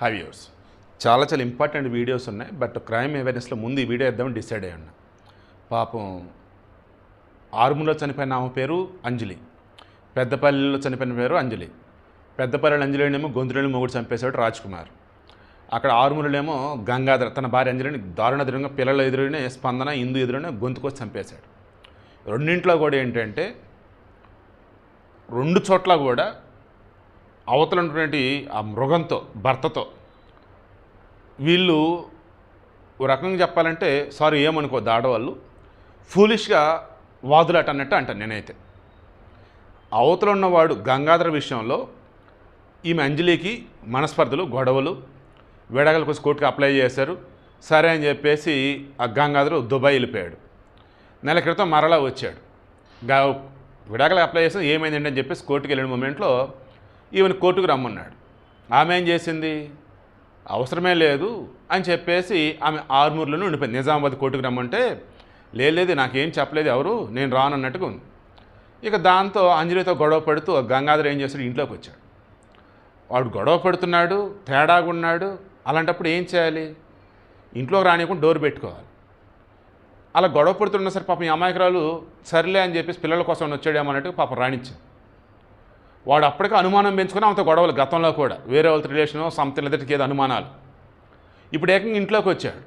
High viewers చాలా చాలా important videos ఉన్నాయి బట్ క్రైమ్ అవేర్నెస్లో ముందు ఈ వీడియో ఇద్దామని డిసైడ్ అయ్యి ఉన్నా పాపం ఆరుమూలలో చనిపోయిన ఆమె పేరు అంజలి. పెద్దపల్లిలో చనిపోయిన పేరు అంజలి. పెద్దపల్లి అంజలినేమో గొంతులని మొగుడు చంపేశాడు రాజ్ కుమార్ అక్కడ ఆరుమూలనేమో గంగాధర తన భార్య అంజలిని దారుణ ఎదురుగా పిల్లల ఎదురునే స్పందన ఇందు ఎదురునే గొంతుకొచ్చి చంపేశాడు. రెండింట్లో కూడా ఏంటంటే రెండు చోట్ల కూడా అవతల ఉన్నటువంటి ఆ మృగంతో భర్తతో. వీళ్ళు ఓ రకంగా చెప్పాలంటే సారీ ఏమనుకోద్దు ఆడవాళ్ళు ఫూలిష్గా వాదులాట అన్నట్టు అంటాను నేనైతే. అవతల ఉన్నవాడు గంగాధర విషయంలో ఈమె అంజలికి మనస్పర్ధలు గొడవలు విడగల కోసం కోర్టుకి అప్లై చేశారు. సరే అని చెప్పేసి ఆ గంగాధరు దుబాయ్ వెళ్ళిపోయాడు. నెల క్రితం మరలా వచ్చాడు. గా విడాకులు అప్లై చేసిన ఏమైందండి అని చెప్పేసి కోర్టుకి వెళ్ళిన మూమెంట్లో ఈవెన్ కోర్టుకు రమ్మన్నాడు. ఆమె ఏం చేసింది? అవసరమే లేదు అని చెప్పేసి ఆమె ఆర్మూర్లోనే ఉండిపోయింది. నిజామాబాద్ కోర్టుకు రమ్మంటే లేదు నాకేం చెప్పలేదు ఎవరు నేను రాను అన్నట్టుగా ఉంది. ఇక దాంతో అంజలితో గొడవ పడుతూ గంగాధర్ ఏం చేస్తాడు? ఇంట్లోకి వచ్చాడు. వాడు గొడవ పడుతున్నాడు తేడాగా ఉన్నాడు అలాంటప్పుడు ఏం చేయాలి? ఇంట్లోకి రానియకుండా డోర్ పెట్టుకోవాలి. అలా గొడవ పడుతున్నా సరే పాపం ఈ అమాయకురాలు సర్లే అని చెప్పేసి పిల్లల కోసం వచ్చాడేమో అన్నట్టు పాపం రాణించాడు వాడు అప్పటికే అనుమానం పెంచుకుని ఆమెతో గొడవలు గతంలో కూడా. వేరే వాళ్ళతో రిలేషను సంథింగ్ ఎదుటికి ఏదో అనుమానాలు. ఇప్పుడు ఏకంగా ఇంట్లోకి వచ్చాడు.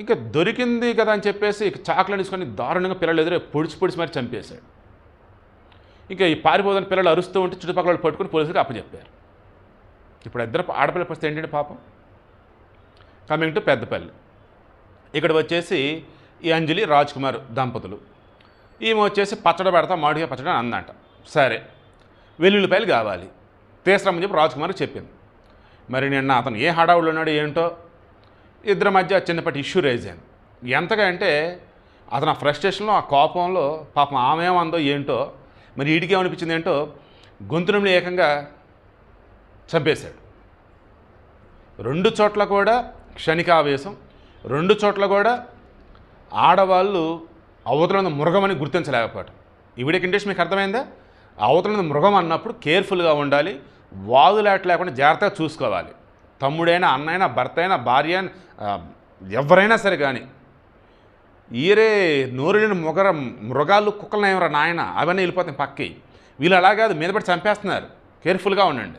ఇంకా దొరికింది కదా అని చెప్పేసి ఇక చాకులు తీసుకొని దారుణంగా పిల్లలు ఎదురే పొడిచి పొడిచి మరి చంపేశాడు. ఇంకా ఈ పారిపోదని పిల్లలు అరుస్తూ ఉంటే చుట్టుపక్కల వాళ్ళు పట్టుకుని పోలీసులకు అప్పచెప్పారు. ఇప్పుడు ఇద్దరు ఆడపిల్ల పరిస్థితి ఏంటంటే పాపం? Coming to Peddapalli. ఇక్కడ వచ్చేసి ఈ అంజలి రాజ్ కుమార్ దంపతులు. ఈమె వచ్చేసి పచ్చడి పెడతా మామిడికాయ పచ్చడి అని అందంట. సరే. వెల్లుల్లిపాయలు కావాలి. తీసరమ్మని చెప్పి రాజ్ కుమార్ చెప్పింది. మరి నిన్న అతను ఏ హడావుడు ఉన్నాడు ఏంటో? ఇద్దరి మధ్య చిన్నపాటి ఇష్యూ రైజ్ అయింది. ఎంతగా అంటే అతను ఆ ఫ్రస్ట్రేషన్లో ఆ కోపంలో పాపం ఆమె ఏమందో ఏంటో మరి వీడికి ఏమనిపించింది ఏంటో గొంతునంలో ఏకంగా చంపేశాడు. రెండు చోట్ల కూడా క్షణికావేశం రెండు చోట్ల కూడా ఆడవాళ్ళు అవతల మృగమని గుర్తించలేకపోవటం. ఈ వీడియో కండిషన్ మీకు అర్థమైందా? అవతల మృగం అన్నప్పుడు కేర్ఫుల్గా ఉండాలి వాదులాట లేకుండా జాగ్రత్తగా చూసుకోవాలి. తమ్ముడైనా అన్నైనా భర్త అయినా భార్య ఎవరైనా సరే కానీ. ఈరే నోరులేని మొగర మృగాలు కుక్కలు ఏమరా నాయన? అవన్నీ వెళ్ళిపోతాయి పక్కి వీళ్ళు అలా కాదు మీద పడి చంపేస్తున్నారు. కేర్ఫుల్గా ఉండండి.